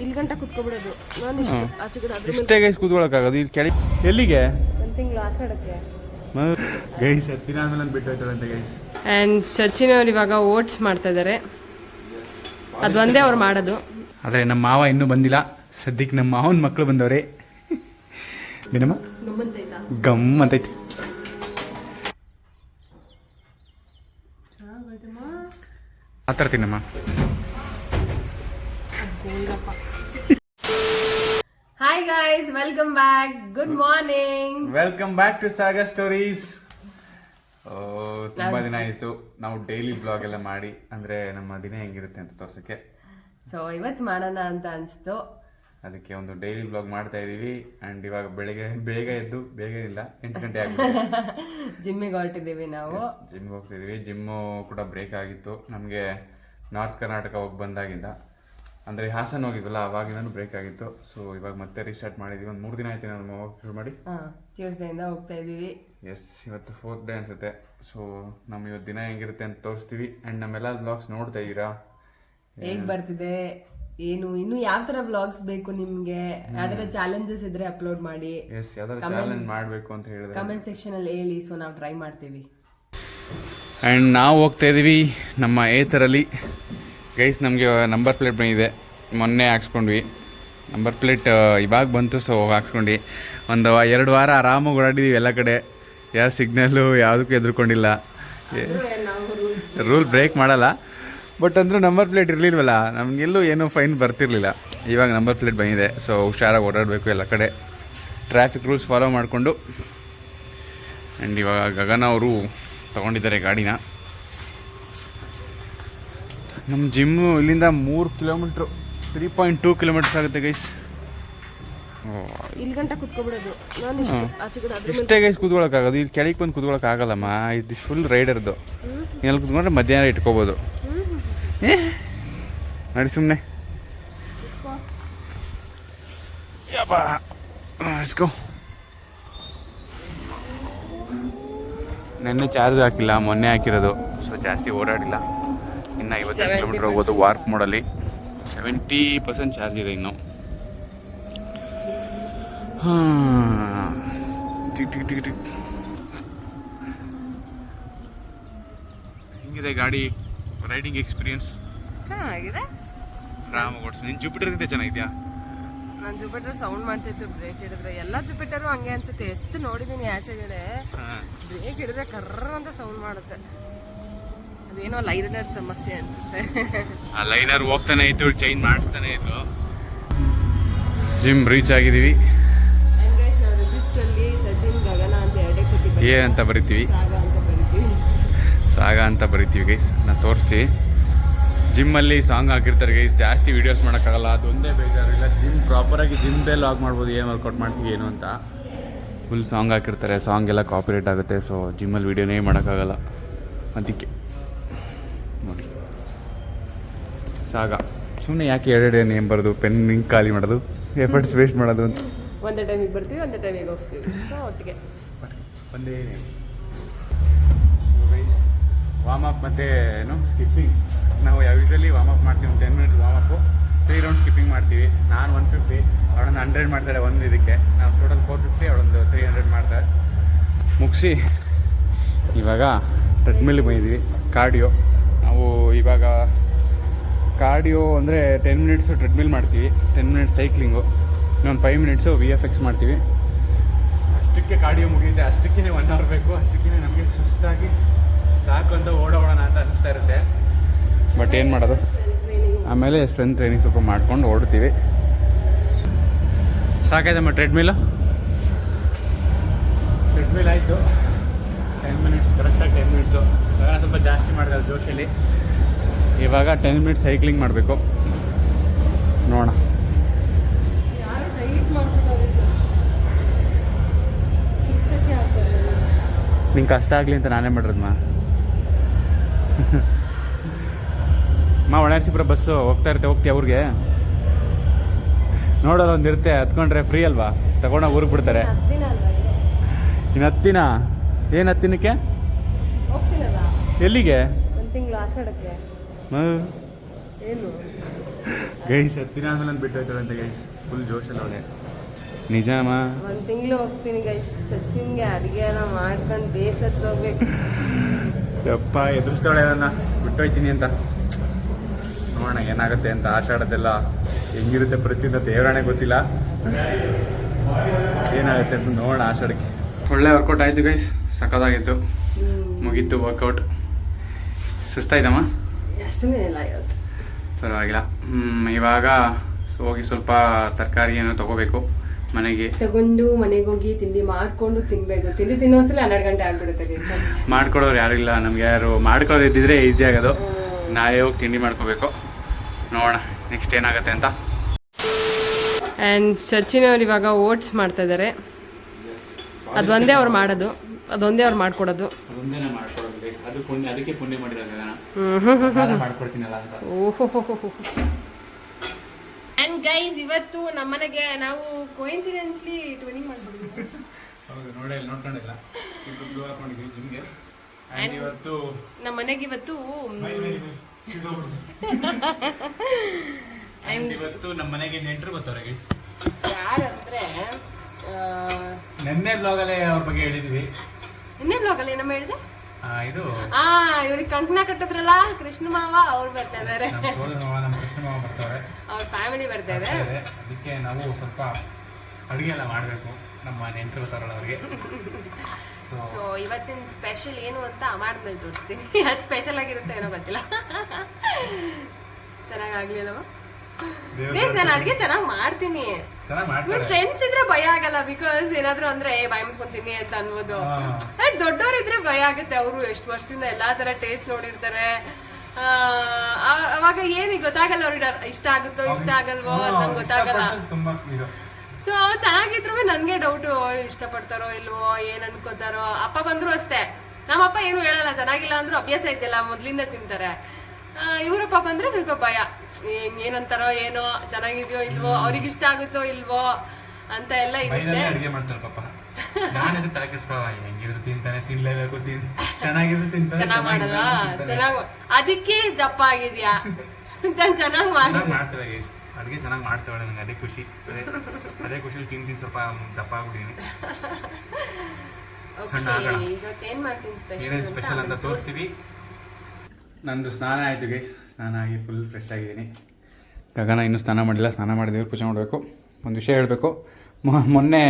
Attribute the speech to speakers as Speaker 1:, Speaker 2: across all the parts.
Speaker 1: ಇಲ್ಲಿ ಗಂಟ ಕುತ್ಕೊಬಿಡೋದು. ನಾನು ಇಷ್ಟು ಆಚೆ ಕಡೆ ಅದ್ರ ಮೇಲೆ
Speaker 2: ಇಷ್ಟೇ ಗೈಸ್ ಕೂತ್ಕೊಳ್ಳೋಕ್ಕಾಗೋದು ಇಲ್ಲಿ ಕೆಳಗೆ ಎಲ್ಲಿಗೆ?
Speaker 1: ಒಂದು ತಿಂಗಳು ಆಷಾಢಕ್ಕೆ.
Speaker 2: ಗೈಸ್ ಹತ್ತಿರ ಆದ್ಮೇಲೆ ಬಿಟ್ಟು ಹೋಯ್ತಾರೆ ಅಂತ ಗೈಸ್
Speaker 1: ಆ್ಯಂಡ್ ಸಚಿನ್ ಅವ್ರು ಇವಾಗ ಓಟ್ಸ್ ಮಾಡ್ತಾ ಇದ್ದಾರೆ ಅದು ಒಂದೇ ಅವ್ರು ಮಾಡೋದು.
Speaker 2: ಆದರೆ ನಮ್ಮ ಮಾವ ಇನ್ನೂ ಬಂದಿಲ್ಲ. ಸದ್ಯಕ್ಕೆ ನಮ್ಮ ಮಾವನ ಮಕ್ಕಳು ಬಂದವ್ರೆ. ಏನಮ್ಮ? ಗಮ್ ಅಂತೈತಿ ಮಾತಾಡ್ತೀನಮ್ಮ
Speaker 1: hi guys welcome back good morning
Speaker 2: welcome back to Sagar stories ತುಂಬಾ ದಿನ ಆಯಿತು. ನಾವು ಡೈಲಿ ಬ್ಲಾಗ್ ಎಲ್ಲ ಮಾಡಿ ಅಂದ್ರೆ ನಮ್ಮ ದಿನ ಹೆಂಗಿರುತ್ತೆ ಅಂತ ತೋರ್ಸಕ್ಕೆ.
Speaker 1: ಸೊ ಇವತ್ತು ಮಾಡೋಣ ಅಂತ ಅನಿಸ್ತು.
Speaker 2: ಅದಕ್ಕೆ ಒಂದು ಡೈಲಿ ಬ್ಲಾಗ್ ಮಾಡ್ತಾ ಇದೀವಿ. ಅಂಡ್ ಇವಾಗ ಬೆಳಿಗ್ಗೆ ಬೇಗ ಎದ್ದು ಬೇಗ ಇಲ್ಲ ಎಂಟು ಗಂಟೆ ಆಗಿದೆ
Speaker 1: ಜಿಮ್ಮಿಗೆ ಹೊರಟಿದ್ದೀವಿ ನಾವು.
Speaker 2: ಜಿಮ್ಗೆ ಹೋಗ್ತಿದೀವಿ ಜಿಮ್ಮು ಕೂಡ ಬ್ರೇಕ್ ಆಗಿತ್ತು. ನಮಗೆ ನಾರ್ತ್ ಕರ್ನಾಟಕ ಹೋಗಿ ಬಂದಾಗಿಂದ. ಅಂದರೆ ಹಾಸನ ಹೋಗಿದ್ವಲ್ಲ ಅವಾಗಿಂದನೂ ಬ್ರೇಕ್ ಆಗಿತ್ತು. ಸೊ ಇವಾಗ ಮತ್ತೆ ರೀಸ್ಟಾರ್ಟ್ ಮಾಡಿದ್ವಿ. ಒಂದು ಮೂರು ದಿನ ಆಯ್ತು ನಾನು ಹೋಗಿ ಶುರು ಮಾಡಿ.
Speaker 1: ಟ್ಯೂಸ್ಡೇಯಿಂದ ಹೋಗ್ತಾ ಇದ್ದೀವಿ.
Speaker 2: ಎಸ್ ಇವತ್ತು ಫೋರ್ತ್ ಡೇ ಅನ್ಸುತ್ತೆ. ಸೊ ನಮ್ಮ ಇವತ್ತು ದಿನ ಹೆಂಗಿರುತ್ತೆ ಅಂತ ತೋರಿಸ್ತೀವಿ. ಆ್ಯಂಡ್ ನಮ್ಮೆಲ್ಲ ಬ್ಲಾಗ್ಸ್ ನೋಡ್ತಾ ಇದ್ದೀರಾ?
Speaker 1: ಹೇಗ್ ಬರ್ತಿದೆ? ಏನು ಇನ್ನು ಯಾವ ತರ ಬ್ಲಾಗ್ಸ್ ಬೇಕು ನಿಮ್ಗೆ? ಯಾವ್ದಾರ ಚಾಲೆಂಜಸ್ ಇದ್ರೆ ಅಪ್ಲೋಡ್ ಮಾಡಿ?
Speaker 2: ಎಸ್ ಯಾವ್ದಾದ್ರು ಚಾಲೆಂಜ್ ಮಾಡಬೇಕು ಅಂತ ಹೇಳಿದ್ರೆ.
Speaker 1: ಕಮೆಂಟ್ ಸೆಕ್ಷನ್ ಅಲ್ಲಿ ಹೇಳಿ ಸೊ ನಾವು ಟ್ರೈ ಮಾಡ್ತೀವಿ.
Speaker 2: ಆ್ಯಂಡ್ ನಾವು ಹೋಗ್ತಾ ಇದ್ದೀವಿ ನಮ್ಮ ಏತರಲ್ಲಿ. ಗೈಸ್ ನಮಗೆ ನಂಬರ್ ಪ್ಲೇಟ್ ಬಂದಿದೆ. ಮೊನ್ನೆ ಹಾಕ್ಸ್ಕೊಂಡ್ವಿ. ನಂಬರ್ ಪ್ಲೇಟ್ ಇವಾಗ ಬಂತು ಸೊ ಹಾಕ್ಸ್ಕೊಂಡು. ಒಂದು ಎರಡು ವಾರ ಆರಾಮಾಗಿ ಓಡಾಡಿದ್ದೀವಿ ಎಲ್ಲ ಕಡೆ. ಯಾವ ಸಿಗ್ನಲ್ಲು ಯಾವುದಕ್ಕೂ ಎದುರ್ಕೊಂಡಿಲ್ಲ. ರೂಲ್ ಬ್ರೇಕ್ ಮಾಡಲ್ಲ. ಬಟ್ ಅಂದರೂ ನಂಬರ್ ಪ್ಲೇಟ್ ಇರಲಿಲ್ವಲ್ಲ, ನಮಗೆಲ್ಲೂ ಏನೂ ಫೈನ್ ಬರ್ತಿರ್ಲಿಲ್ಲ. ಇವಾಗ ನಂಬರ್ ಪ್ಲೇಟ್ ಬಂದಿದೆ ಸೊ ಹುಷಾರಾಗಿ ಓಡಾಡಬೇಕು ಎಲ್ಲ ಕಡೆ. ಟ್ರಾಫಿಕ್ ರೂಲ್ಸ್ ಫಾಲೋ ಮಾಡಿಕೊಂಡು. ಆ್ಯಂಡ್ ಇವಾಗ ಗಗನ ಅವರು ತಗೊಂಡಿದ್ದಾರೆ ಗಾಡಿನ. ನಮ್ಮ ಜಿಮ್ಮು ಇಲ್ಲಿಂದ ಮೂರು kilometre three point two kilometres ಆಗುತ್ತೆ ಗೈಸ್
Speaker 1: ಇಷ್ಟು
Speaker 2: ಗೈಸ್ ಕೂತ್ಕೊಳ್ಳೋಕ್ಕಾಗೋದು ಇಲ್ಲಿ ಕೆಳಗೆ ಬಂದು ಕೂತ್ಕೊಳ್ಳೋಕ್ಕಾಗಲ್ಲಮ್ಮ ಇದು ಫುಲ್ ರೈಡರ್ದು ಇಲ್ಲಿ ಕೂತ್ಕೊಂಡ್ರೆ ಮಧ್ಯಾಹ್ನ ಇಟ್ಕೋಬೋದು. ನಡಿ ಸುಮ್ಮನೆ ಇಸ್ಕೋ ನೆನ್ನೆ ಚಾರ್ಜ್ ಹಾಕಿಲ್ಲ ಮೊನ್ನೆ ಹಾಕಿರೋದು. ಸೊ ಜಾಸ್ತಿ ಓಡಾಡಿಲ್ಲ. ಇನ್ನು ಐವತ್ತು ಕಿಲೋಮೀಟ್ರ್ ಹೋಗೋದು ವಾರ್ಕ್ ಮೋಡಲ್ಲಿ ಸೆವೆಂಟಿ ಪರ್ಸೆಂಟ್ ಚಾರ್ಜ್ ಇದೆ ಇನ್ನು. ಹೆಂಗಿದೆ ಗಾಡಿ ರೈಡಿಂಗ್ ಎಕ್ಸ್ಪೀರಿಯನ್ಸ್
Speaker 1: ಚೆನ್ನಾಗಿದೆ.
Speaker 2: ರಾಮ ಓಡಿಸ್ ನಿನ್ನ ಇದೆ ಚೆನ್ನಾಗಿದ್ಯಾ?
Speaker 1: ನಾನು ಜುಪಿಟರ್ ಸೌಂಡ್ ಮಾಡ್ತಿತ್ತು ಬ್ರೇಕ್ ಹಿಡಿದ್ರೆ. ಎಲ್ಲ ಜುಪಿಟರು ಹಂಗೆ ಅನ್ಸುತ್ತೆ. ಎಷ್ಟು ನೋಡಿದ್ದೀನಿ ಆಚೆಗಡೆ. ಬ್ರೇಕ್ ಹಿಡಿದ್ರೆ ಕರ್ರ ಅಂತ ಸೌಂಡ್ ಮಾಡುತ್ತೆ. ಅದೇನೋ ಲೈನರ್ ಸಮಸ್ಯೆ ಅನ್ಸುತ್ತೆ.
Speaker 2: ಆ ಲೈನರ್ ಹೋಗ್ತಾನೆ ಇತ್ತು ಚೈನ್ ಮಾಡಿಸ್ತಾನೆ ಇದ್ರು ಜಿಮ್ ರೀಚ್ ಆಗಿದ್ದೀವಿ.
Speaker 1: ಅಂತ
Speaker 2: ಬರಿತೀವಿ?
Speaker 1: ಸಾಗ ಅಂತ ಬರೀತೀವಿ
Speaker 2: ಗೈಸ್ ನಾ ತೋರಿಸ್ತೀವಿ. ಜಿಮ್ಮಲ್ಲಿ ಸಾಂಗ್ ಹಾಕಿರ್ತಾರೆ ಗೈಸ್ ಜಾಸ್ತಿ ವೀಡಿಯೋಸ್ ಮಾಡೋಕ್ಕಾಗಲ್ಲ. ಅದೊಂದೇ ಬೇಜಾರು. ಇಲ್ಲ ಜಿಮ್ ಪ್ರಾಪರಾಗಿ ಜಿಮ್ದೇ ಲಾಗ್ ಮಾಡ್ಬೋದು, ಏನು ವರ್ಕೌಟ್ ಮಾಡ್ತೀವಿ, ಏನು ಅಂತ. ಫುಲ್ ಸಾಂಗ್ ಹಾಕಿರ್ತಾರೆ. ಸಾಂಗ್ ಎಲ್ಲ ಕಾಪಿರೇಟ್ ಆಗುತ್ತೆ ಸೊ ಜಿಮ್ಮಲ್ಲಿ ವೀಡಿಯೋನೇ ಮಾಡೋಕ್ಕಾಗಲ್ಲ. ಅದಕ್ಕೆ. ನೋಡಿ ಸಾಗ. ಸುಮ್ಮನೆ ಯಾಕೆ ಎರಡೆರಡು ನೇಮ್ ಬರೋದು ಪೆನ್ ಹಿಂಗೆ ಖಾಲಿ ಮಾಡೋದು? ಎಫರ್ಟ್ಸ್ ವೇಸ್ಟ್ ಮಾಡೋದು ಅಂತ.
Speaker 1: ಒಂದೇ ಟೈಮಿಗೆ ಬರ್ತೀವಿ ಒಂದೇ ಟೈಮಿಗೆ ಹೋಗ್ತೀವಿ. ಸೊ ಒಟ್ಟಿಗೆ.
Speaker 2: ಒಂದೇ ವಾಮ್ ಅಪ್ ಮತ್ತು ಏನು? ಸ್ಕಿಪ್ಪಿಂಗ್ ನಾವು ಯೂಶಲಿ ವಾಮ್ ಅಪ್ ಮಾಡ್ತೀವಿ ಒಂದು ten minutes warm up three round skipping ಮಾಡ್ತೀವಿ. ನಾನು ಒನ್ ಫಿಫ್ಟಿ ಅವಳೊಂದು ಹಂಡ್ರೆಡ್ ಮಾಡ್ತಾಳೆ ಒಂದು ಇದಕ್ಕೆ. ನಾವು ಟೋಟಲ್ ಫೋರ್ ಫಿಫ್ಟಿ ಅವಳೊಂದು ತ್ರೀ ಹಂಡ್ರೆಡ್ ಮಾಡ್ತಾಳೆ ಮುಗಿಸಿ. ಇವಾಗ ಟ್ರೆಡ್ಮಿಲ್ಗೆ ಬಂದಿದ್ವಿ. ಕಾರ್ಡಿಯೋ ನಾವು ಇವಾಗ ಕಾರ್ಡಿಯೋ ಅಂದರೆ ಟೆನ್ ಮಿನಿಟ್ಸು ಟ್ರೆಡ್ಮಿಲ್ ಮಾಡ್ತೀವಿ ಟೆನ್ ಮಿನಿಟ್ಸ್ ಸೈಕ್ಲಿಂಗು ಇನ್ನೊಂದು five minutes V F X ಮಾಡ್ತೀವಿ. ಅಷ್ಟಕ್ಕೆ ಕಾರ್ಡಿಯೋ ಮುಗಿಯುತ್ತೆ ಅಷ್ಟಕ್ಕೇ ಒನ್ ಅವರ್ ಬೇಕು ಅಷ್ಟಕ್ಕೇ ನಮಗೆ ಸುಸ್ತಾಗಿ ಸಾಕು ಅಂತ ಓಡೋಣ ಅಂತ ಅನಿಸ್ತಾ ಇರುತ್ತೆ. ಬಟ್ ಏನು ಮಾಡೋದು? ಆಮೇಲೆ ಸ್ಟ್ರೆಂತ್ ಟ್ರೈನಿಂಗ್ ಸ್ವಲ್ಪ ಮಾಡ್ಕೊಂಡು ಓಡ್ತೀವಿ ಸಾಕಾಯ್ತಮ್ಮ ಟ್ರೆಡ್ಮಿಲು ಟ್ರೆಡ್ಮಿಲ್ ಆಯಿತು. ಟೆನ್ ಮಿನಿಟ್ಸ್ ಕರೆಕ್ಟಾಗಿ ಟೆನ್ ಮಿನಿಟ್ಸು ಇವಾಗ ಸ್ವಲ್ಪ ಜಾಸ್ತಿ ಮಾಡಿದ್ದಾರೆ ಜೋಶಲ್ಲಿ. ಇವಾಗ ಟೆನ್ ಮಿನಿಟ್ಸ್ ಸೈಕ್ಲಿಂಗ್ ಮಾಡಬೇಕು. ನೋಡೋಣ. ನಿಂಗೆ ಕಷ್ಟ ಆಗಲಿ ಅಂತ ನಾನೇ ಮಾಡಿರೋದು ಮಾ ಮಾ ಒಣರ್ಸಿಪುರ ಬಸ್ಸು ಹೋಗ್ತಾ ಇರ್ತೆ ಹೋಗ್ತೀಯ ಅವ್ರಿಗೆ ನೋಡೋದು ಒಂದು ಇರುತ್ತೆ ಹತ್ಕೊಂಡ್ರೆ ಫ್ರೀ ಅಲ್ವಾ? ತಗೊಂಡೋಗಿ ಊರಿಗೆ ಬಿಡ್ತಾರೆ? ಇನ್ನು ಹತ್ತಿನ ಏನು ಹತ್ತಿನಕ್ಕೆ? ಎಲ್ಲಿಗೆ?
Speaker 1: ಒಂದು ತಿಂಗಳು ಆಷಾಢಕ್ಕೆ.
Speaker 2: ಮ-
Speaker 1: ಏನು?
Speaker 2: ಗೈಸ್ ಹತ್ತಿನ ಆಮೇಲೆ ನಾನು ಬಿಟ್ಟು ಅಂತ ಗೈಸ್. ಫುಲ್ ಜೋಶಲ್ಲಿ ಅವಳೆ. ನಿಜಾಮ?
Speaker 1: ಒಂದ್ ತಿಂಗಳು ಹೋಗ್ತೀನಿ ಗೈಸ್. ಸಚಿನ್ಗೆ ಅಡಿಗೆ ಎಲ್ಲ ಮಾಡ್ಕೊಂಡು ಬೇಸತ್ ಹೋಗ್ಬೇಕು.
Speaker 2: ಯಪ್ಪ ಎದುರಿಸ್ತಾಳೆ ನನ್ನ ಬಿಟ್ಟೋಯ್ತೀನಿ ಅಂತ. ನೋಡೋಣ ಏನಾಗುತ್ತೆ ಅಂತ ಆಷಾಢದೆಲ್ಲ ಹೆಂಗಿರುತ್ತೆ ಪ್ರತಿಯೊಂದು ದೇವರಾಣೆ ಗೊತ್ತಿಲ್ಲ. ಏನಾಗುತ್ತೆ ಅಂತ ನೋಡೋಣ ಆಷಾಢಕ್ಕೆ. ಒಳ್ಳೆ ವರ್ಕೌಟ್ ಆಯಿತು ಗೈಸ್. ಸಖತ್ತಾಗಿತ್ತು. ಮುಗೀತು ವರ್ಕೌಟ್ ಸುಸ್ತಾಯ್ತಮ್ಮ
Speaker 1: ಇಲ್ಲ ಇವತ್ತು?
Speaker 2: ಪರವಾಗಿಲ್ಲ. ಹ್ಮ್, ಇವಾಗ ಹೋಗಿ ಸ್ವಲ್ಪ ತರಕಾರಿ ಏನೋ ತಗೋಬೇಕು ಮನೆಗೆ.
Speaker 1: ತಗೊಂಡು ಮನೆಗೆ ಹೋಗಿ ತಿಂಡಿ ಮಾಡ್ಕೊಂಡು ತಿನ್ಬೇಕು. ತಿಂಡಿ ತಿನ್ನೋಸಲ ಹನ್ನೆರಡು ಗಂಟೆ ಆಗ್ಬಿಡುತ್ತೆ.
Speaker 2: ಮಾಡ್ಕೊಡೋರು ಯಾರು ಇಲ್ಲ. ನಮ್ಗೆ ಯಾರು ಮಾಡ್ಕೊಳ್ಳೋರು ಇದ್ದಿದ್ರೆ ಈಸಿ ಆಗೋದು. ನಾವೇ ಹೋಗಿ ತಿಂಡಿ ಮಾಡ್ಕೋಬೇಕು. ನೋಡೋಣ ನೆಕ್ಸ್ಟ್ ಏನಾಗುತ್ತೆ ಅಂತ.
Speaker 1: ಆ್ಯಂಡ್ ಸಚಿನ್ ಅವ್ರು ಇವಾಗ ಓಟ್ಸ್ ಮಾಡ್ತಾ ಇದ್ದಾರೆ ಅದೊಂದೇ ಅವ್ರು ಮಾಡೋದು. ಅದೊಂದೇ ಅವ್ರು ಮಾಡ್ಕೊಡೋದು.
Speaker 2: ಅದೊಂದೇ ಮಾಡ್ಕೊಡೋದು ಅದು ಪುಣ್ಯ ಅದಕ್ಕೆ ಪುಣ್ಯ ಮಾಡಿದಾಗ ಮಾಡ್ಕೊಡ್ತೀನಲ್ಲ ಅಂತ.
Speaker 1: ಓಹೋ ಆ್ಯಂಡ್ ಗೈಸ್ ಇವತ್ತು ನಮ್ಮನೆಗೆ ನಾವು ಕೋಇನ್ಸಿಡೆನ್ಸ್ಲಿ ಟ್ವಿನಿಂಗ್ ಮಾಡ್ಬಿಡಿದ್ವಿ
Speaker 2: ಹೌದು ನೋಡಿ ನೋಡ್ಕೊಂಡಿಲ್ಲ. ಇಬ್ರು ಬ್ಲೂ ಹಾಕೊಂಡಿದ್ವಿ ಜಿಮ್ಗೆ ಆ್ಯಂಡ್ ಇವತ್ತು
Speaker 1: ನಮ್ಮ ಮನೆಗೆ ಇವತ್ತು
Speaker 2: ಆ್ಯಂಡ್ ಇವತ್ತು ನಮ್ಮ ಮನೆಗೆ ನೆಂಟರು ಬರ್ತಾರೆ ಗೈಸ್
Speaker 1: ಯಾರಂದ್ರೆ
Speaker 2: ನೆನ್ನೆ ಬ್ಲಾಗಲ್ಲೇ ಅವ್ರ ಬಗ್ಗೆ ಹೇಳಿದ್ವಿ.
Speaker 1: ಇನ್ನೇ ಬ್ಲಾಗಲ್ಲಿ ಏನಮ್ಮ ಹೇಳಿದೆ?
Speaker 2: ಆ, ಇದು
Speaker 1: ಆ ಇವ್ರಿಗೆ ಕಂಕಣ ಕಟ್ಟಿದ್ರಲ್ಲ ಕೃಷ್ಣ ಮಾವ ಅವ್ರು ಬರ್ತಾ ಇದಾರೆ
Speaker 2: ನಮ್ಮ ಸೋದರ ಮಾವ ನಮ್ಮ ಕೃಷ್ಣ ಮಾವ ಬರ್ತಾರೆ.
Speaker 1: ಅವ್ರ ಫ್ಯಾಮಿಲಿ ಬರ್ತಾ ಇದೆ.
Speaker 2: ಅದಕ್ಕೆ ನಾವು ಸ್ವಲ್ಪ ಅಡುಗೆ ಎಲ್ಲ ಮಾಡಬೇಕು. ನಮ್ಮ ನೆಂಟರು ಬರ್ತಾರಲ್ಲ ಅವ್ರಿಗೆ. ಸೊ
Speaker 1: ಸೊ ಇವತ್ತಿನ ಸ್ಪೆಷಲ್ ಏನು ಅಂತ ಮಾಡಿದ್ಮೇಲೆ ತೋರಿಸ್ತೀನಿ. ಅದು ಸ್ಪೆಷಲ್ ಆಗಿರುತ್ತೆ ಏನೋ ಗೊತ್ತಿಲ್ಲ. ಚೆನ್ನಾಗಾಗ್ಲಿಲ್ಲವ ಗೈಸ್ ನಾನು ಅಡುಗೆ ಚೆನ್ನಾಗಿ ಮಾಡ್ತೀನಿ. ಇವ್ರ ಫ್ರೆಂಡ್ಸ್ ಇದ್ರೆ ಭಯ ಆಗಲ್ಲ ಬಿಕಾಸ್ ಏನಾದ್ರು ಅಂದ್ರೆ ಏ ಬಾಯಿ ಅಂತ ಅನ್ಬೋದು. ದೊಡ್ಡವ್ರು ಇದ್ರೆ ಭಯ ಆಗುತ್ತೆ ಅವರು ಎಷ್ಟು ವರ್ಷದಿಂದ ಎಲ್ಲಾ ತರ ಟೇಸ್ಟ್ ನೋಡಿರ್ತಾರೆ. ಅವಾಗ ಏನಿಗೆ ಗೊತ್ತಾಗಲ್ಲ ಅವ್ರಿಗೆ ಇಷ್ಟ ಆಗುತ್ತೋ ಇಷ್ಟ ಆಗಲ್ವೋ ಅಂತ ನಂಗೆ ಗೊತ್ತಾಗಲ್ಲ. ಸೊ ಚೆನ್ನಾಗಿದ್ರು ನನ್ಗೆ ಡೌಟು ಇಷ್ಟಪಡ್ತಾರೋ ಇಲ್ವೋ ಏನ್ ಅನ್ಕೋತಾರೋ. ಅಪ್ಪ ಬಂದ್ರು ಅಷ್ಟೇ. ನಮ್ಮಪ್ಪ ಏನು ಹೇಳಲ್ಲ ಚೆನ್ನಾಗಿಲ್ಲ ಅಂದ್ರೂ ಅಭ್ಯಾಸ ಐತಿಲ್ಲ ಮೊದ್ಲಿಂದ ತಿಂತಾರೆ. ಆ, ಪಾಪ ಅಂದ್ರೆ ಸ್ವಲ್ಪ ಭಯ. ಏನ್ ಏನಂತಾರೋ ಏನೋ ಚೆನ್ನಾಗಿದ್ಯೋ ಇಲ್ವೋ ಅವ್ರಿಗೆ ಇಷ್ಟ ಆಗುತ್ತೋ ಇಲ್ವೋ ಅಂತ ಎಲ್ಲ ಇರುತ್ತೆ.
Speaker 2: ಅಡುಗೆ ಮಾಡ್ತಾರೆ ಪಾಪ. ನಾನು ತಲೆ ಕೆಡಿಸ್ಕೊಳ್ಳಲ್ಲ ಹೆಂಗಿದ್ರು ತಿಂತಾನೆ ತಿನ್ಲೇಬೇಕು ತಿನ್ ಚೆನ್ನಾಗಿದ್ರು ತಿಂತಾನೆ
Speaker 1: ಚೆನ್ನಾಗ್ ಮಾಡಲ್ಲ? ಚೆನ್ನಾಗ್ ಅದಕ್ಕೆ ದಪ್ಪ ಆಗಿದ್ಯಾ? ನಾನು ಚೆನ್ನಾಗ್ ಮಾಡಿ.
Speaker 2: ಮಾಡ್ತಾರೆ ಅಡುಗೆ ಚೆನ್ನಾಗಿ ಮಾಡ್ತಾಳೆ ನನಗೆ ಅದೇ ಖುಷಿ. ಅದೇ ಅದೇ ಖುಷಿಲಿ ತಿಂತೀನಿ ಸ್ವಲ್ಪ ದಪ್ಪ ಆಗ್ಬಿಟ್ಟಿದ್ದೀನಿ ಸಣ್ಣ ಏನೇನು ಸ್ಪೆಷಲ್ ಅಂತ ತೋರಿಸ್ತೀವಿ. ನಂದು ಸ್ನಾನ ಆಯಿತು ಗೈಸ್ ಸ್ನಾನ ಆಗಿ ಫುಲ್ ಫ್ರೆಶ್ ಆಗಿದ್ದೀನಿ. ಗಗನ ಇನ್ನೂ ಸ್ನಾನ ಮಾಡಿಲ್ಲ. ಸ್ನಾನ ಮಾಡಿ ದೇವ್ರ ಪೂಜೆ ಮಾಡಬೇಕು. ಒಂದು ವಿಷಯ ಹೇಳಬೇಕು. ಮೊನ್ನೆ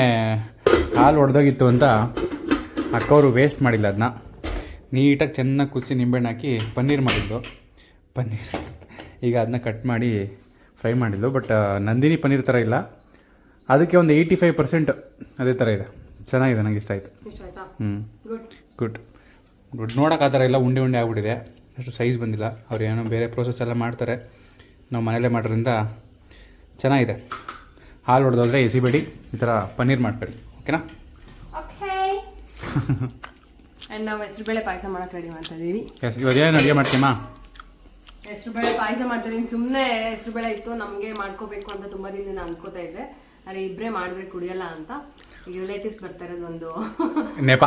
Speaker 2: ಹಾಲು ಒಡೆದೋಗಿತ್ತು ಅಂತ ಅಕ್ಕವರು ವೇಸ್ಟ್ ಮಾಡಿಲ್ಲ ಅದನ್ನ ನೀಟಾಗಿ ಚೆನ್ನಾಗಿ ಕುದಿಸಿ ನಿಂಬೆಹಣ್ಣು ಹಾಕಿ ಪನ್ನೀರ್ ಮಾಡಿದ್ದು. ಪನ್ನೀರ್. ಈಗ ಅದನ್ನ ಕಟ್ ಮಾಡಿ ಫ್ರೈ ಮಾಡಿದ್ದು. ಬಟ್ ನಂದಿನಿ ಪನ್ನೀರ್ ಥರ ಇಲ್ಲ. ಅದಕ್ಕೆ ಒಂದು ಏಯ್ಟಿ ಫೈವ್ ಪರ್ಸೆಂಟ್ ಅದೇ ಥರ ಇದೆ. ಚೆನ್ನಾಗಿದೆ ನನಗೆ ಇಷ್ಟ ಆಯಿತು. ಹ್ಞೂ
Speaker 1: ಗುಡ್
Speaker 2: ಗುಡ್ ಗುಡ್ ನೋಡೋಕೆ ಆ ಥರ ಇಲ್ಲ. ಉಂಡೆ ಉಂಡೆ ಆಗ್ಬಿಟ್ಟಿದೆ. ಅಷ್ಟು ಸೈಜ್ ಬಂದಿಲ್ಲ. ಅವ್ರು ಏನೋ ಬೇರೆ ಪ್ರೋಸೆಸ್ ಎಲ್ಲ ಮಾಡ್ತಾರೆ. ನಾವು ಮನೇಲೇ ಮಾಡೋದ್ರಿಂದ ಚೆನ್ನಾಗಿದೆ. ಹಾಲು ಹೊಡೆದೋದ್ರೆ ಎಸಿಬೇಡಿ ಈ ಥರ ಪನ್ನೀರ್ ಮಾಡ್ಬೇಡಿ. ಓಕೆನಾ
Speaker 1: ಓಕೆ ಆ್ಯಂಡ್ ನಾವು ಹೆಸರುಬೇಳೆ ಪಾಯಸ ಮಾಡಕ್ಕೆ ರೆಡಿ ಮಾಡ್ತಾ
Speaker 2: ಎಸ್ ಇವಾಗ ಏನು ಅಡುಗೆ ಮಾಡ್ತೀಮಾ
Speaker 1: ಹೆಸರುಬೇಳೆ ಪಾಯಸ ಮಾಡ್ತೀನಿ ಸುಮ್ಮನೆ ಹೆಸರುಬೇಳೆ ಇತ್ತು. ನಮಗೆ ಮಾಡ್ಕೋಬೇಕು ಅಂತ ತುಂಬ ದಿನದಿಂದ ಅನ್ಕೋತಾ ಇದ್ದೆ. ಅರೆ ಇಬ್ಬರೇ ಮಾಡಿದ್ರೆ ಕುಡಿಯಲ್ಲ ಅಂತ. ರಿಲೇಟಿವ್ಸ್ ಬರ್ತಾ
Speaker 2: ಇರೋದೊಂದು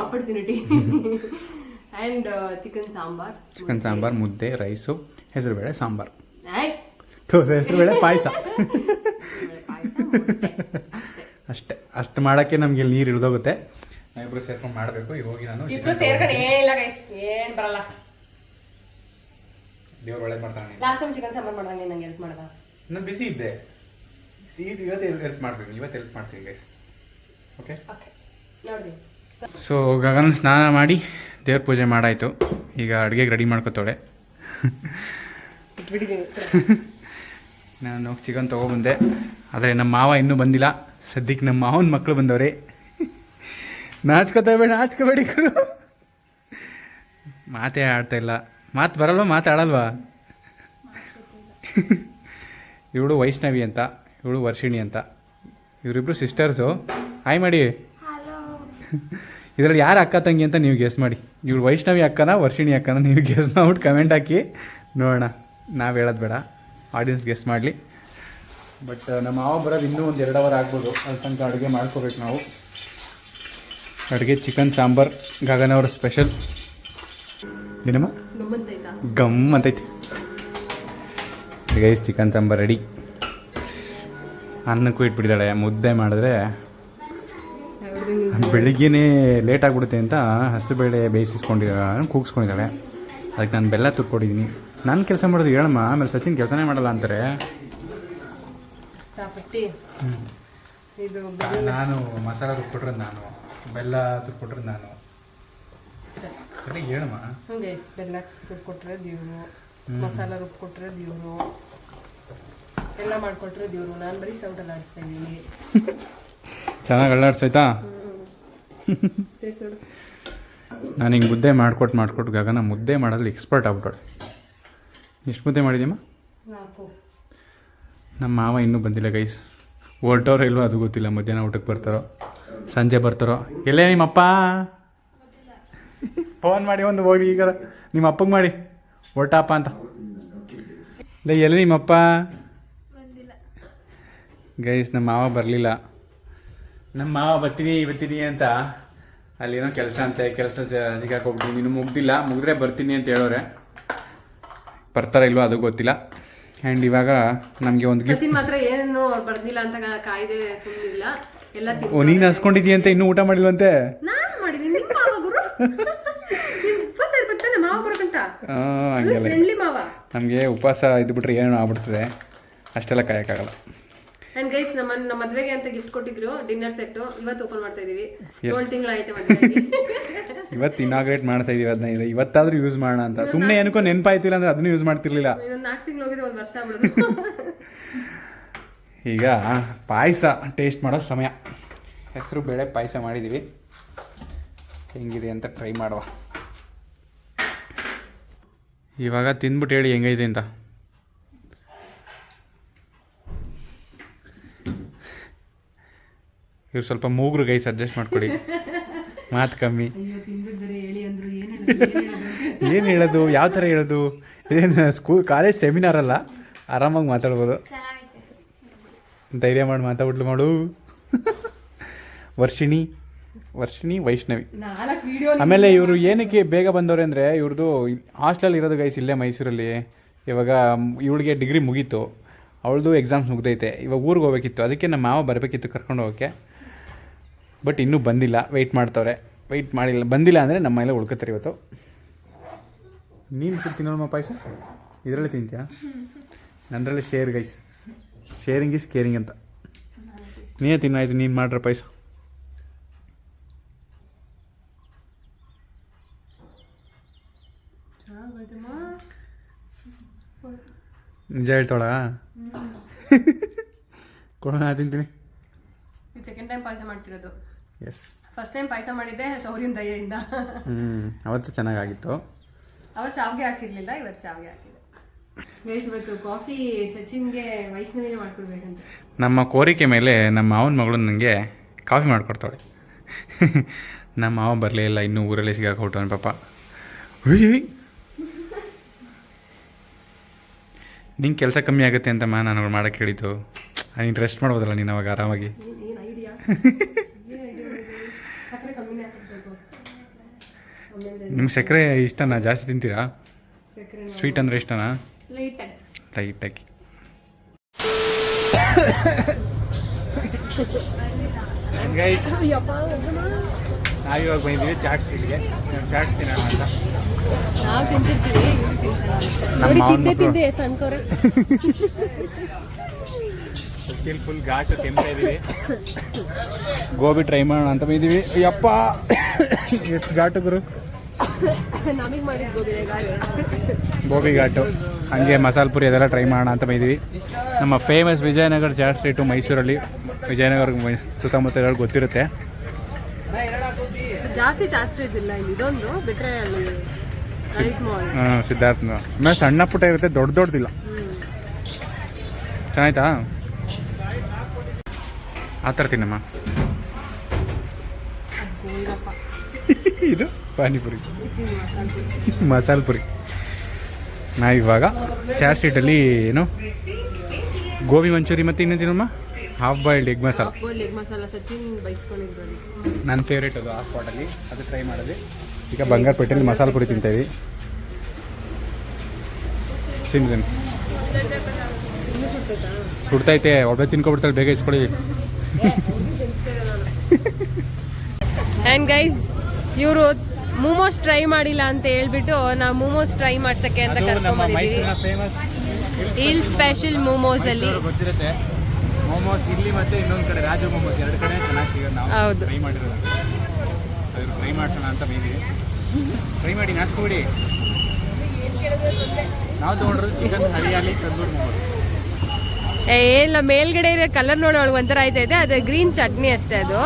Speaker 1: opportunity and chicken sambar
Speaker 2: chicken sambar ಮುದ್ದೆ ರೈಸು ಹೆಸರುಬೇಳೆ ಸಾಂಬಾರು. ದೋಸೆ ಹೆಸರುಬೇಳೆ ಪಾಯಸ.
Speaker 1: ಅಷ್ಟೇ.
Speaker 2: ಅಷ್ಟೇ. ಮಾಡೋಕ್ಕೆ ನಮಗೆ ಇಲ್ಲಿ ನೀರು ಇಳಿದೋಗುತ್ತೆ. ನಾವಿಬ್ಬರು ಸೇರ್ಕೊಂಡು ಮಾಡಬೇಕು. ಈಗ ಹೋಗಿ ನಾನು
Speaker 1: ಇಬ್ರು ಸೇರ್ಕೊಂಡು ಏನಿಲ್ಲ ಗೈಸ್ ಏನು ಬರಲ್ಲ.
Speaker 2: ದೇವ್ರು ಒಳ್ಳೆ ಮಾಡ್ತಾನೆ.
Speaker 1: ಲಾಸ್ಟ್ ಟೈಮ್ ಚಿಕನ್ ಸಾಂಬಾರ್ ಮಾಡ್ದಂಗೆ ನಂಗೆ ಹೆಲ್ಪ್ ಮಾಡ್ದ
Speaker 2: ನಾನು ಬಿಸಿ ಇದ್ದೆ. ಇದು ಇವತ್ತು ಹೆಲ್ಪ್ ಮಾಡ್ತೀನಿ ಇವತ್ತು ಹೆಲ್ಪ್ ಮಾಡ್ತೀನಿ ಗೈಸ್ ಓಕೆ
Speaker 1: ಓಕೆ ನೋಡಿ
Speaker 2: ಸೊ ಗಗನ ಸ್ನಾನ ಮಾಡಿ ದೇವ್ರ ಪೂಜೆ ಮಾಡಾಯಿತು. ಈಗ ಅಡುಗೆಗೆ ರೆಡಿ ಮಾಡ್ಕೋತಾಳೆ ನಾನು ಚಿಕನ್ ತೊಗೊಬಂದೆ. ಆದರೆ ನಮ್ಮ ಮಾವ ಇನ್ನೂ ಬಂದಿಲ್ಲ. ಸದ್ಯಕ್ಕೆ ನಮ್ಮ ಮಾವನ ಮಕ್ಕಳು ಬಂದವ್ರೆ. ನಾಚ್ಕೋತೇವೆ ನಾಚ್ಕೋಬೇಡಿ ಮಾತೇ ಆಡ್ತಾ ಇಲ್ಲ. ಮಾತು ಬರಲ್ವಾ? ಮಾತಾಡಲ್ವಾ ಇವಳು ವೈಷ್ಣವಿ ಅಂತ ಇವಳು ವರ್ಷಿಣಿ ಅಂತ. ಇವರಿಬ್ರು ಸಿಸ್ಟರ್ಸು ಹಾಯ್ ಮಾಡಿ. ಇದರಲ್ಲಿ ಯಾರು ಅಕ್ಕ ತಂಗಿ ಅಂತ ನೀವು ಗೆಸ್ ಮಾಡಿ. ಇವಳು ವೈಷ್ಣವಿ ಅಕ್ಕನ ವರ್ಷಿಣಿ ಅಕ್ಕನ ನೀವು ಗೆಸ್ ಮಾಡ್ಬಿಟ್ಟು ಕಮೆಂಟ್ ಹಾಕಿ ನೋಡೋಣ. ನಾವು ಹೇಳೋದು ಬೇಡ. ಆಡಿಯನ್ಸ್ ಗೆಸ್ ಮಾಡಲಿ. ಬಟ್ ನಮ್ಮ ಮಾವ ಬರೋದು ಇನ್ನೂ ಒಂದು ಎರಡು ಅವರ್ ಆಗ್ಬೋದು. ಅಲ್ಲಿ ತನಕ ಅಡುಗೆ ಮಾಡ್ಕೋಬೇಕು ನಾವು. ಅಡುಗೆ ಚಿಕನ್ ಸಾಂಬಾರ್ ಗಗನ ಅವ್ರ ಸ್ಪೆಷಲ್ ಏನಮ್ಮ? ಗಮ್ ಅಂತೈತಿ ಗೈಸ್ ಚಿಕನ್ ಸಾಂಬಾರ್ ರೆಡಿ ಅನ್ನಕ್ಕೂ ಇಟ್ಬಿಟ್ಟಿದ್ದಾಳೆ. ಮುದ್ದೆ ಮಾಡಿದ್ರೆ ಬೆಳಿಗ್ಗೆನೇ ಲೇಟ್ ಆಗಿಬಿಡುತ್ತೆ ಅಂತ ಹಸಿರುಬೇಳೆ ಬೇಯಿಸಿಸ್ಕೊಂಡಿದ್ದಾಳೆ ಕೂಗಿಸ್ಕೊಂಡಿದ್ದಾಳೆ. ಅದಕ್ಕೆ ನಾನು ಬೆಲ್ಲ ತುರ್ಕೊಂಡಿದ್ದೀನಿ ನಾನು ಕೆಲಸ ಮಾಡೋದು ಹೇಳಮ್ಮ ಆಮೇಲೆ ಸಚಿನ್ ಕೆಲಸನೇ ಮಾಡಲ್ಲ ಅಂತಾರೆ. ನಾನು ಮಸಾಲ ತುರ್ಕೊಟ್ರೆ ನಾನು ಬೆಲ್ಲ ತುರ್ಕೊಟ್ರೆ ನಾನು. ಹೇಳಮ್ಮ.
Speaker 1: ಬೆಲ್ಲ ದೇವ್ರು ಮಸಾಲ ರುಬ್ಕೊಟ್ರೆ ದೇವರು ಎಲ್ಲ ಮಾಡಿಕೊಟ್ರೆ ದೇವರು. ನಾನು ಬರೀ ಸೌಟಲ್ಲಿ ಆಡಿಸ್ತಾ ಇದ್ದೀನಿ.
Speaker 2: ಚೆನ್ನಾಗಿ ಅಳ್ಳಾಡ್ಸೋಯ್ತಾ ನಾನು ಹಿಂಗೆ ಮುದ್ದೆ ಮಾಡ್ಕೊಟ್ಟು ಮಾಡ್ಕೊಟ್ಟು ಗಗನ ಮುದ್ದೆ ಮಾಡೋದ್ರಲ್ಲಿ ಎಕ್ಸ್ಪರ್ಟ್ ಆಗ್ಬಿಟ್ಟು ಎಷ್ಟು ಮುದ್ದೆ ಮಾಡಿದ್ಯಮ್ಮ? ನಮ್ಮ ಮಾವ ಇನ್ನೂ ಬಂದಿಲ್ಲ ಗೈಸ್ ಹೊರಟವ್ರ ಇಲ್ವೋ ಅದು ಗೊತ್ತಿಲ್ಲ ಮಧ್ಯಾಹ್ನ ಊಟಕ್ಕೆ ಬರ್ತಾರೋ ಸಂಜೆ ಬರ್ತಾರೋ. ಎಲ್ಲೇ ನಿಮ್ಮಪ್ಪ? ಫೋನ್ ಮಾಡಿ ಒಂದು ಹೋಗಿ ಈಗ ನಿಮ್ಮ ಅಪ್ಪಗೆ ಮಾಡಿ. ಹೊರಟಪ್ಪ ಅಂತ. ಲೈ ಎಲ್ಲಿ ನಿಮ್ಮಪ್ಪ? ಗೈಸ್ ನಮ್ಮ ಮಾವ ಬರಲಿಲ್ಲ. ನಮ್ಮ ಮಾವ ಬರ್ತೀನಿ ಬರ್ತೀನಿ ಅಂತ. ಅಲ್ಲೇನೋ ಕೆಲಸ ಅಂತೆ ಕೆಲಸ ಸಿಗಾಕೋಗ್ಬಿಟ್ಟು ನೀನು ಮುಗ್ದಿಲ್ಲ ಮುಗಿದ್ರೆ ಬರ್ತೀನಿ ಅಂತ ಹೇಳೋರೆ. ಬರ್ತಾರ ಇಲ್ವೋ ಅದು ಗೊತ್ತಿಲ್ಲ. ಆ್ಯಂಡ್ ಇವಾಗ ನಮಗೆ ಒಂದು ಗಿಫ್ಟ್
Speaker 1: ಮಾತ್ರ ಏನು ಬರ್ದಿಲ್ಲ ಅಂತ ಕಾಯ್ದೆ ಸುಮ್ಮನಿಲ್ಲ ಎಲ್ಲ
Speaker 2: ಓ ನೀನು ಹಸ್ಕೊಂಡಿದ್ದೀಯ ಅಂತ ಇನ್ನೂ ಊಟ ಮಾಡಿಲ್ವಂತೆ?
Speaker 1: ನಾನು ಮಾಡಿದ್ದೀನಿ. ನಿಮ್ಮ ಮಾವ ಗುರು. ನಿಮ್ಮ ಉಪವಾಸ ನಮ್ಮ ಮಾವ
Speaker 2: ಬರಕಂತ. ಹಂಗೆಲ್ಲ. ನಮಗೆ ಉಪವಾಸ ಇದ್ಬಿಟ್ರೆ ಏನೋ ಆಗ್ಬಿಡ್ತದೆ. ಅಷ್ಟೆಲ್ಲ ಕಾಯೋಕ್ಕಾಗಲ್ಲ.
Speaker 1: ಅಂಡ್ ಗೈಸ್ ನಮ್ಮ ನಮ್ಮ ಮದ್ವೆಗೆ ಅಂತ ಗಿಫ್ಟ್ ಕೊಟ್ಟಿದ್ರು ಡಿನ್ನರ್ ಸೆಟ್ ಇವತ್ತು ಓಪನ್ ಮಾಡ್ತಾ ಇದೀವಿ. ಏಳು ತಿಂಗಳು ಆಯ್ತು
Speaker 2: ಇವತ್ತು ಇನಾಗ್ರೇಟ್ ಮಾಡ್ತಾ ಇದೀವಿ ಅದನ್ನ ಇವತ್ತಾದ್ರೂ ಯೂಸ್ ಮಾಡೋಣ ಅಂತ. ಸುಮ್ಮನೆ ಏನಕ್ಕೋ ನೆನಪಾಯ್ತಿಲ್ಲ ಅಂದ್ರೆ ಅದನ್ನು ಯೂಸ್ ಮಾಡ್ತಿರ್ಲಿಲ್ಲ.
Speaker 1: ಇನ್ನೊಂದು ನಾಲ್ಕು ತಿಂಗಳು ಹೋಗಿದ್ರೆ ಒಂದು ವರ್ಷ ಆಗ್ಬಿಡುದು.
Speaker 2: ಈಗ ಪಾಯಸ ಟೇಸ್ಟ್ ಮಾಡೋ ಸಮಯ. ಹೆಸರು ಬೇಳೆ ಪಾಯಸ ಮಾಡಿದ್ದೀವಿ ಹೆಂಗಿದೆ ಅಂತ ಟ್ರೈ ಮಾಡುವ. ಇವಾಗ ತಿಂದ್ಬಿಟ್ಟು ಹೇಳಿ ಹೆಂಗೈತೆ ಅಂತ. ಇವ್ರು ಸ್ವಲ್ಪ ಮೂಗ್ರು ಗೈಸ್ ಅಡ್ಜಸ್ಟ್ ಮಾಡ್ಕೊಡಿ. ಮಾತು ಕಮ್ಮಿ.
Speaker 1: ಅಯ್ಯೋ ಹೇಳಿ ಅಂದ್ರು. ಏನು
Speaker 2: ಏನು ಹೇಳೋದು? ಯಾವ ಥರ ಹೇಳೋದು? ಏನು ಸ್ಕೂಲ್ ಕಾಲೇಜ್ ಸೆಮಿನಾರ್ ಅಲ್ಲ? ಆರಾಮಾಗಿ ಮಾತಾಡ್ಬೋದು. ಧೈರ್ಯ ಮಾಡಿ ಮಾತಾಡ್ಲು ಮಾಡು. ವರ್ಷಿಣಿ ವರ್ಷಿಣಿ ವೈಷ್ಣವಿ. ಆಮೇಲೆ ಇವರು ಏನಕ್ಕೆ ಬೇಗ ಬಂದವ್ರೆ ಅಂದರೆ ಇವ್ರದ್ದು ಹಾಸ್ಟೆಲ್ ಇರೋದು ಗೈಸ್ ಇಲ್ಲೇ ಮೈಸೂರಲ್ಲಿ. ಇವಾಗ ಇವಳಿಗೆ ಡಿಗ್ರಿ ಮುಗೀತು. ಅವಳದು ಎಕ್ಸಾಮ್ಸ್ ಮುಗ್ದೈತೆ. ಇವಾಗ ಊರಿಗೆ ಹೋಗ್ಬೇಕಿತ್ತು. ಅದಕ್ಕೆ ನಮ್ಮ ಮಾವ ಬರಬೇಕಿತ್ತು ಕರ್ಕೊಂಡು ಹೋಗೋಕ್ಕೆ. ಬಟ್ ಇನ್ನೂ ಬಂದಿಲ್ಲ. ವೆಯ್ಟ್ ಮಾಡ್ತವ್ರೆ. ವೆಯ್ಟ್ ಮಾಡಿಲ್ಲ. ಬಂದಿಲ್ಲ ಅಂದರೆ ನಮ್ಮ ಮನೇಲೆ ಉಳ್ಕೊತಾರೆ ಇವತ್ತು. ನೀನು ತಿನ್ನೋಮ್ಮ ಪಾಯಸ? ಇದರಲ್ಲಿ ತಿಂತೀಯಾ? ನನ್ನರಲ್ಲಿ share guys sharing is caring ಅಂತ. ನೀನೇ ತಿನ್ನಾಯ್ತು ನೀನು ಮಾಡ್ರ ಪಾಯಸ. ನಿಜ ಹೇಳ್ತಾಳ? ಕೊಡೋಣ ತಿಂತೀನಿ.
Speaker 1: ಸೆಕೆಂಡ್ ಟೈಮ್ ಪಾಯಸ ಮಾಡ್ತಿರೋದು.
Speaker 2: ಎಸ್
Speaker 1: ಫಸ್ಟ್ ಟೈಮ್ ಪಾಯಸ ಮಾಡಿದ್ದೆ ಸೌರಿನ ದಯೆಯಿಂದ.
Speaker 2: ಹ್ಞೂ ಅವತ್ತು ಚೆನ್ನಾಗಾಗಿತ್ತು.
Speaker 1: ಅವತ್ತು ಶಾವಿಗೆ ಹಾಕಿರ್ಲಿಲ್ಲ ಇವತ್ತು ಶಾವಿಗೆ ಹಾಕಿದೆ. ಗೈಸ್ ಇವತ್ತು ಕಾಫಿ ಸಚಿನ್ಗೆ ವೈಷ್ಣವಿನೇ ಮಾಡ್ಕೊಡ್ಬೇಕಂತ.
Speaker 2: ನಮ್ಮ ಕೋರಿಕೆ ಮೇಲೆ ನಮ್ಮ ಮಾವನ ಮಗಳು ನನಗೆ ಕಾಫಿ ಮಾಡಿಕೊಡ್ತಾಳೆ. ನಮ್ಮ ಮಾವ ಬರಲೇ ಇಲ್ಲ ಇನ್ನೂ ಊರಲ್ಲೇ ಸಿಗಾಕೊಟ್ಟವನ ಪಾಪ. ಹುಯ್ ನಿಂಗೆ ಕೆಲಸ ಕಮ್ಮಿ ಆಗುತ್ತೆ ಅಂತ ಮಾ ನಾನು ಮಾಡೋಕ್ಕೆ ಹೇಳಿದ್ದು. ನೀನು ರೆಸ್ಟ್ ಮಾಡ್ಬೋದಲ್ಲ ನೀನು ಅವಾಗ ಆರಾಮಾಗಿ?
Speaker 1: ಏನು ಐಡಿಯಾ ಸಕ್ಕರೆ ಕಮ್ಮಿನೇ ಹಾಕಿರ್ಬೇಕು ಆಮೇಲೆ
Speaker 2: ನಿಮ್ಗೆ ಸಕ್ಕರೆ ಇಷ್ಟನಾ? ಜಾಸ್ತಿ ತಿಂತೀರಾ? ಸ್ವೀಟ್ ಅಂದರೆ ಇಷ್ಟನಾ?
Speaker 1: ಲೈಟ್
Speaker 2: ಲೈಟಾಗಿ ನಾವಿವಾಗ ಬಂದಿದ್ದೀವಿ ಚಾಟ್ ಸ್ಟ್ರೀಟ್ಗೆ ಚಾಟ್ ತಿನ್ನೋಣ ಅಂತ. ಫುಲ್ ಘಾಟ ತಿಂತಾ ಇದ್ದೀವಿ ಗೋಬಿ ಟ್ರೈ ಮಾಡೋಣ ಅಂತ ಬಂದಿದ್ದೀವಿ. ಯಪ್ಪ ಎಷ್ಟು ಘಾಟು ಗುರು?
Speaker 1: ನಮಗೆ ಮಾಡಿದ್ ಗೋಬಿನೇ ಗಾಳಿ.
Speaker 2: ಗೋಬಿ ಘಾಟು ಹಾಗೆ ಮಸಾಲೆ ಪುರಿ ಅದೆಲ್ಲ ಟ್ರೈ ಮಾಡೋಣ ಅಂತ ಬಂದಿದ್ವಿ. ನಮ್ಮ ಫೇಮಸ್ ವಿಜಯನಗರ ಚಾಟ್ ಸ್ಟ್ರೀಟು ಮೈಸೂರಲ್ಲಿ. ವಿಜಯನಗರ ಸುತ್ತಮುತ್ತ ಗೊತ್ತಿರುತ್ತೆ.
Speaker 1: ಜಾಸ್ತಿ ಚಾಟ್ ಸ್ಟ್ರೀಟ್ ಇಲ್ಲ. ಇಲ್ಲಿ ಇದೊಂದು ಬಿಟ್ರೆ ಅಲ್ಲಿ ಲಲಿತ್ ಮಾಲ್.
Speaker 2: ಹಾಂ ಸಿದ್ಧಾರ್ಥ ಆಮೇಲೆ ಸಣ್ಣ ಪುಟ್ಟ ಇರುತ್ತೆ ದೊಡ್ಡ ದೊಡ್ಡದಿಲ್ಲ ಚೆನ್ನಾಯ್ತಾ? ಆ ಥರ ತಿನ್ನಮ್ಮ. ಇದು? ಪಾನಿಪುರಿ. ಮಸಾಲ ಪುರಿ ನಾವಿವಾಗ ಚಾರ್ ಸ್ಟ್ರೀಟಲ್ಲಿ ಏನು? ಗೋಬಿ ಮಂಚೂರಿ ಮತ್ತು ಇನ್ನೇನು ತಿನ್ನಮ್ಮ ಹಾಫ್ ಬಾಯ್ಲ್ಡ್ ಎಗ್ ಮಸಾಲ ನನ್ನ ಫೇವ್ರೇಟ್ ಅದು ಹಾಫ್ ಪಾಟಲ್ಲಿ ಅದು ಟ್ರೈ ಮಾಡಿದ್ವಿ ಈಗ ಬಂಗಾರಪೇಟೆಯಲ್ಲಿ ಮಸಾಲೆ ಪುರಿ
Speaker 1: ತಿಂತೇವೆ. ಸುಡ್ಬೇಕಾ
Speaker 2: ಸುಡ್ತೈತೆ ಒಬ್ಬಳೆ ತಿನ್ಕೊಬಿಡ್ತಾಳೆ ಬೇಗ ಇಸ್ಕೊಳ್ಳಿ.
Speaker 1: ಆ್ಯಂಡ್ ಗೈಸ್ ಇವರು ಮೋಮೋಸ್ ಟ್ರೈ ಮಾಡಿಲ್ಲ ಅಂತ ಹೇಳ್ಬಿಟ್ಟು ನಾವು ಮೋಮೋಸ್ ಟ್ರೈ ಮಾಡ್ಸಕ್ಕೆ ಅಂತ ಕರ್ಕೊಂಡ್ಬಂದಿದ್ದೀವಿ ಇಲ್ಲಿ ಸ್ಪೆಷಲ್ ಮೋಮೋಸ್ ಅಲ್ಲಿ.
Speaker 2: ಗೊತ್ತಿರುತ್ತೆ. ಮೋಮೋಸ್ ಇಲ್ಲಿ ಮತ್ತೆ ಇನ್ನೊಂದು ಕಡೆ ರಾಜು ಮೋಮೋಸ್ ಎರಡು ಕಡೆ ಚೆನ್ನಾಗಿ ಸಿಗೋದು ನಾವು
Speaker 1: ಹೌದು.
Speaker 2: ಟ್ರೈ ಮಾಡಿರೋದು. ಟ್ರೈ ಮಾಡ್ಸೋಣ ಅಂತ ಬಂದಿದ್ದೀವಿ ಟ್ರೈ ಮಾಡಿ ನಾಚ್ಕೊಬಿಡಿ. ನಾವು ತೊಗೊಂಡ್ರೆ ಚಿಕನ್ ಹರಿಯಾಲಿ ತಂದೂರು ಮೋಮೋಸ್
Speaker 1: ಏ, ಇಲ್ಲ ಮೇಲ್ಗಡೆ ಇರೋ ಕಲರ್ ನೋಡಿ ಒಳಗೆ ಒಂಥರ ಆಯ್ತೈತೆ. ಅದು ಗ್ರೀನ್ ಚಟ್ನಿ ಅಷ್ಟೇ ಅದು.